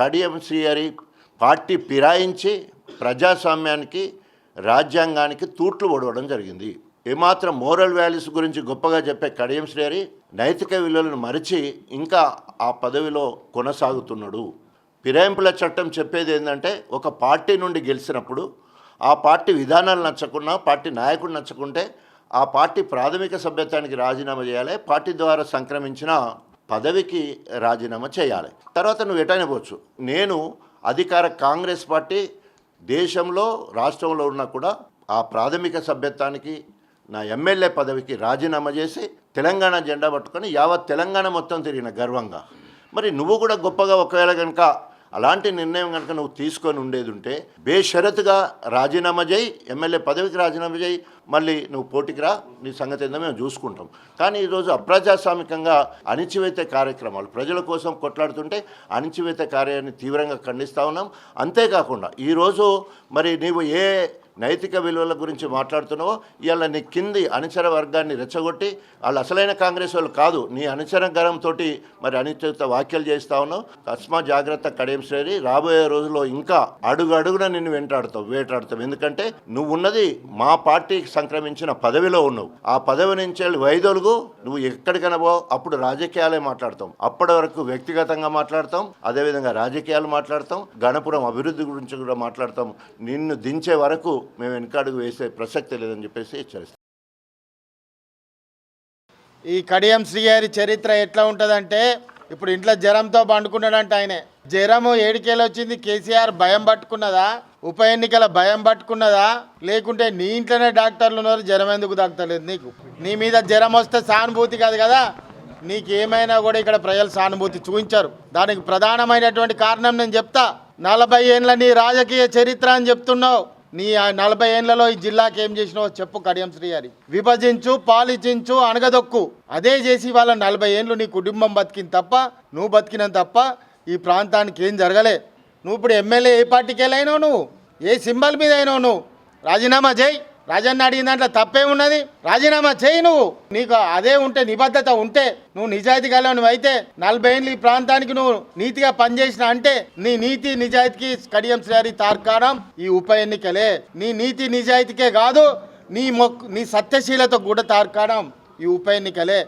Kadiyam party ఫిరాయించి ప్రజాస్వామ్యానికి రాజ్యాంగానికి తూట్లు ఒడవడం జరిగింది. ఏమాత్రం మోరల్ వాల్యూస్ గురించి గొప్పగా చెప్పే కడియం శ్రీహరి నైతిక విలువలను మరిచి ఇంకా ఆ పదవిలో కొనసాగుతున్నాడు. ఫిరాయింపుల చట్టం చెప్పేది ఏంటంటే ఒక పార్టీ నుండి గెలిచినప్పుడు ఆ పార్టీ విధానాలు నచ్చకున్నా పార్టీ నాయకుడు నచ్చకుంటే ఆ పార్టీ ప్రాథమిక సభ్యత్వానికి రాజీనామా చేయాలి పార్టీ ద్వారా సంక్రమించిన పదవికి రాజీనామా చేయాలి. తర్వాత నువ్వు ఎటైనా పోవచ్చు. నేను అధికార కాంగ్రెస్ పార్టీ దేశంలో రాష్ట్రంలో ఉన్నా కూడా ఆ ప్రాథమిక సభ్యత్వానికి నా ఎమ్మెల్యే పదవికి రాజీనామా చేసి తెలంగాణ జెండా పట్టుకొని యావత్ తెలంగాణ మొత్తం తిరిగిన గర్వంగా. మరి నువ్వు కూడా గొప్పగా ఒకవేళ కనుక అలాంటి నిర్ణయం కనుక నువ్వు తీసుకొని ఉండేది ఉంటే బేషరతుగా రాజీనామా చేయి ఎమ్మెల్యే పదవికి రాజీనామా చేయి మళ్ళీ నువ్వు పోటీకి రా నీ సంగతి ఏందో మేము చూసుకుంటాం. కానీ ఈరోజు అప్రజాస్వామికంగా అణిచివేత కార్యక్రమాలు ప్రజల కోసం కొట్లాడుతుంటే అణిచివేత కార్యాన్ని తీవ్రంగా ఖండిస్తూ ఉన్నాం. అంతేకాకుండా ఈరోజు మరి నీవు ఏ నైతిక విలువల గురించి మాట్లాడుతున్నావో ఇవాళ నీ కింది అనుచర వర్గాన్ని రెచ్చగొట్టి వాళ్ళు అసలైన కాంగ్రెస్ వాళ్ళు కాదు నీ అనుచర గరంతో మరి అనిశ్చిత వ్యాఖ్యలు చేస్తా ఉన్నావు. తస్మా జాగ్రత్త కడేం శ్రేణి రాబోయే రోజుల్లో ఇంకా అడుగు అడుగున నిన్ను వెంటాడుతావు వేటాడుతావు. ఎందుకంటే నువ్వు ఉన్నది మా పార్టీకి సంక్రమించిన పదవిలో ఉన్నావు. ఆ పదవి నుంచి వెళ్ళి వైదొలుగు నువ్వు ఎక్కడికైనా పో అప్పుడు రాజకీయాలే మాట్లాడతాం. అప్పటి వరకు వ్యక్తిగతంగా మాట్లాడతాం అదేవిధంగా రాజకీయాలు మాట్లాడతాం గణపురం అభివృద్ధి గురించి కూడా మాట్లాడతాం. నిన్ను దించే వరకు మేము వెనకాడుగు వేసే ప్రసక్తి లేదని చెప్పేసి హెచ్చరిస్తాం. ఈ కడియం శ్రీహరి చరిత్ర ఎట్లా ఉంటుందంటే ఇప్పుడు ఇంట్లో జ్వరంతో పండుకున్నాడంటే ఆయనే. జ్వరము ఏడికేలు వచ్చింది కేసీఆర్ భయం పట్టుకున్నదా? ఉప ఎన్నికల భయం పట్టుకున్నదా? లేకుంటే నీ ఇంట్లోనే డాక్టర్లు ఉన్నారు జ్వరం ఎందుకు తాగుతలేదు నీకు? నీ మీద జ్వరం వస్తే సానుభూతి కాదు కదా? నీకు ఏమైనా కూడా ఇక్కడ ప్రజలు సానుభూతి చూపించారు. దానికి ప్రధానమైనటువంటి కారణం నేను చెప్తా. నలభై ఏళ్ళ నీ రాజకీయ చరిత్ర అని చెప్తున్నావు. నీ ఆ నలభై ఏళ్ళలో ఈ జిల్లాకి ఏం చేసినావో చెప్పు కడియం శ్రీ గారి విభజించు పాలించు అనగదొక్కు అదే చేసి వాళ్ళ నలభై ఏళ్ళు నీ కుటుంబం బతికింది తప్ప నువ్వు బతికినంత తప్ప ఈ ప్రాంతానికి ఏం జరగలే. నువ్వు ఇప్పుడు ఎమ్మెల్యే ఏ పార్టీకి వెళ్ళైనావు నువ్వు? ఏ సింబల్ మీద అయినావు నువ్వు? రాజీనామా చేయి. రాజన్న అడిగిన దాంట్లో తప్పే ఉన్నది. రాజీనామా చేయి నువ్వు. నీకు అదే ఉంటే నిబద్ధత ఉంటే నువ్వు నిజాయితీ గల నువ్వు అయితే నలభై ఏళ్ళు ఈ ప్రాంతానికి నువ్వు నీతిగా పనిచేసిన అంటే నీ నీతి నిజాయితీకి కడియం శ్రీహరి తార్కాణం ఈ ఉప ఎన్నికలే. నీ నీతి నిజాయితీకే కాదు నీ మొక్ నీ సత్యశీలత కూడా తార్కాణం ఈ ఉప ఎన్నికలే.